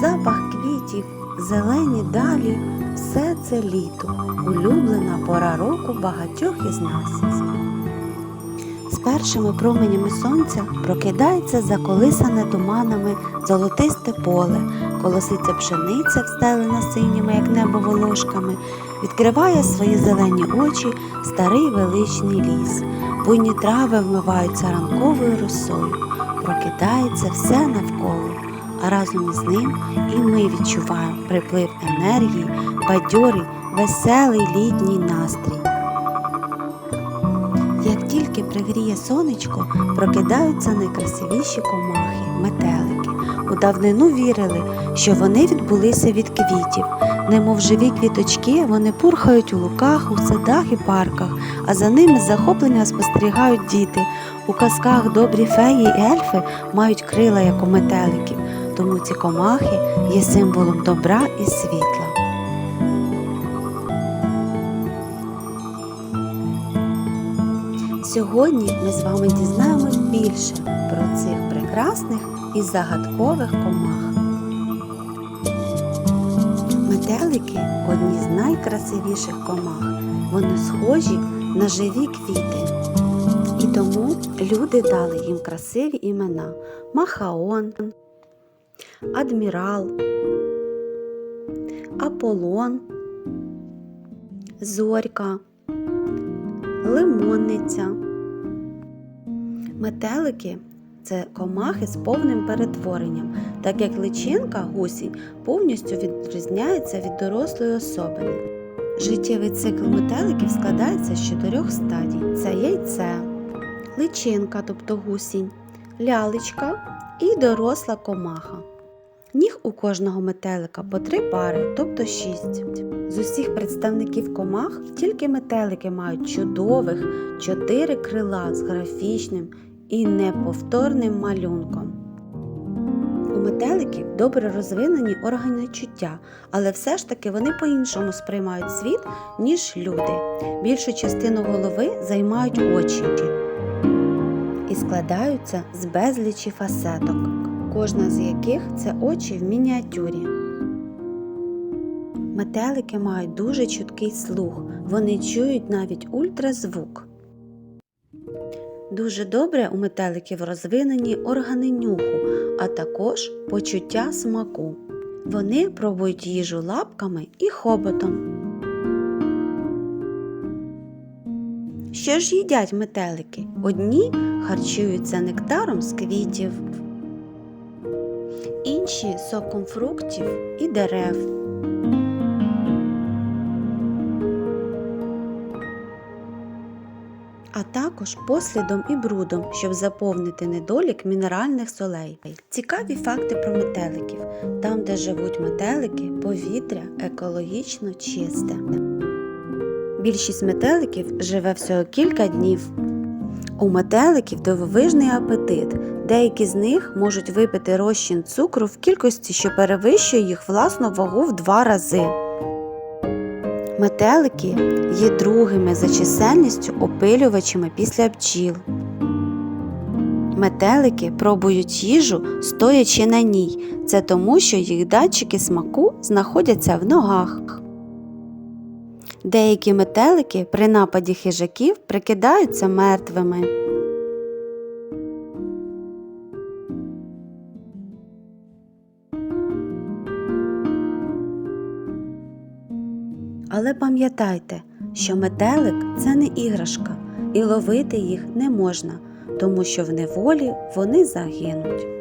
запах квітів, зелені далі все це літо, улюблена пора року багатьох із нас. З першими променями сонця прокидається заколисане туманами золотисте поле, колоситься пшениця, встелена синіми, як небо волошками, відкриває свої зелені очі старий величний ліс. Буйні трави вмиваються ранковою росою, прокидається все навколо, а разом із ним і ми відчуваємо приплив енергії, бадьорий, веселий літній настрій. Як тільки пригріє сонечко, прокидаються найкрасивіші комахи, метелики. У давнину вірили, що вони відбулися від квітів. Немов живі квіточки, вони пурхають у луках, у садах і парках, а за ними захоплення спостерігають діти. У казках добрі феї і ельфи мають крила, як у метеликів, тому ці комахи є символом добра і світла. Сьогодні ми з вами дізнаємось більше про цих прекрасних і загадкових комах. Метелики одні з найкрасивіших комах. Вони схожі на живі квіти. І тому люди дали їм красиві імена Махаон, Адмірал, Аполлон, Зорька, Лимонниця. Метелики це комахи з повним перетворенням, так як личинка гусінь повністю відрізняється від дорослої особини. Життєвий цикл метеликів складається з чотирьох стадій: це яйце, личинка, тобто гусінь, лялечка і доросла комаха. Ніг у кожного метелика по три пари, тобто шість. З усіх представників комах тільки метелики мають чудових чотири крила з графічним і неповторним малюнком. У метеликів добре розвинені органи чуття, але все ж таки вони по-іншому сприймають світ, ніж люди. Більшу частину голови займають очі і складаються з безлічі фасеток, кожна з яких це очі в мініатюрі. Метелики мають дуже чуткий слух, вони чують навіть ультразвук. Дуже добре у метеликів розвинені органи нюху, а також почуття смаку. Вони пробують їжу лапками і хоботом. Що ж їдять метелики? Одні харчуються нектаром з квітів, інші соком фруктів і дерев. а також послідом і брудом, щоб заповнити недолік мінеральних солей. Цікаві факти про метеликів. Там, де живуть метелики, повітря екологічно чисте. Більшість метеликів живе всього кілька днів. У метеликів дивовижний апетит. Деякі з них можуть випити розчин цукру в кількості, що перевищує їх власну вагу в два рази. Метелики є другими за чисельністю опилювачами після бджіл. Метелики пробують їжу, стоячи на ній. Це тому, що їх датчики смаку знаходяться в ногах. Деякі метелики при нападі хижаків прикидаються мертвими. Але пам'ятайте, що метелик це не іграшка, і ловити їх не можна, тому що в неволі вони загинуть.